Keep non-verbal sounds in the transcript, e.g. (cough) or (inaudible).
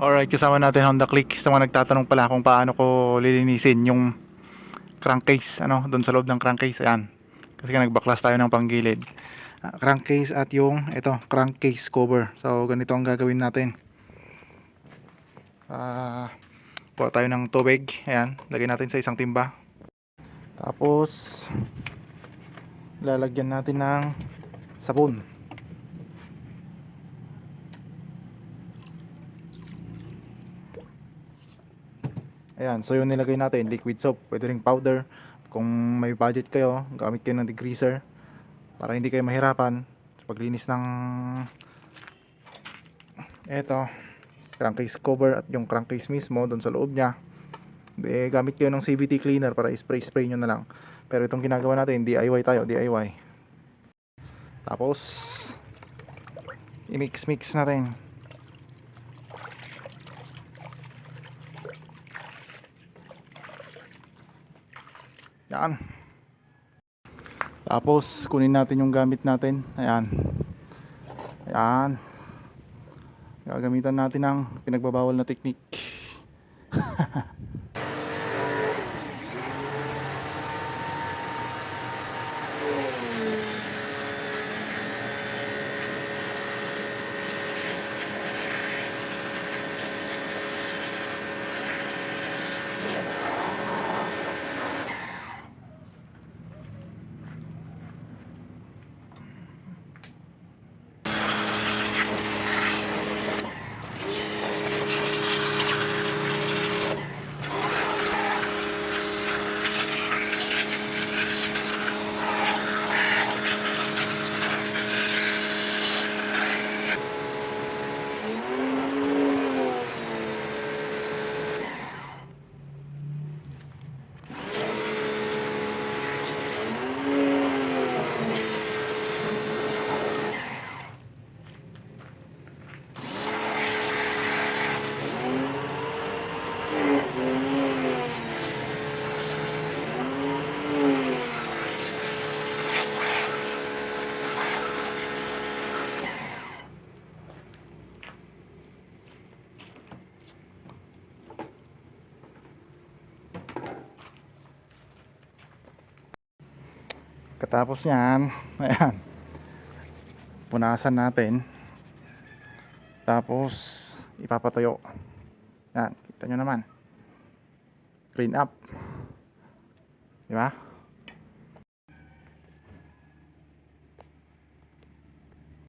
Alright, kasama natin Honda Click. Sa mga nagtatanong pala kung paano ko lilinisin yung crankcase, ano, doon sa loob ng crankcase. Ayan. Kasi nagbaklas tayo ng panggilid. Ah, crankcase at yung, ito, crankcase cover. So, ganito ang gagawin natin. Ah, kuha tayo ng tubig. Ayan, lagay natin sa isang timba. Tapos, lalagyan natin ng sabon. Ayan, so yun nilagay natin, liquid soap, pwede ring powder. Kung may budget kayo, gamit kayo ng degreaser para hindi kayo mahirapan sa paglinis ng eto, crankcase cover at yung crankcase mismo doon sa loob niya. Eh, gamit kayo ng CVT cleaner para spray-spray nyo na lang. Pero itong ginagawa natin, DIY tayo, DIY. Tapos, i-mix-mix natin. Yan. Tapos, kunin natin yung gamit natin. Ayan. Ayan. Gagamitan natin ng pinagbabawal na technique. Katapos yan, (laughs) ayan. Punasan natin. Tapos, ipapatayo. Yan, kita nyo naman. Clean up. Di ba?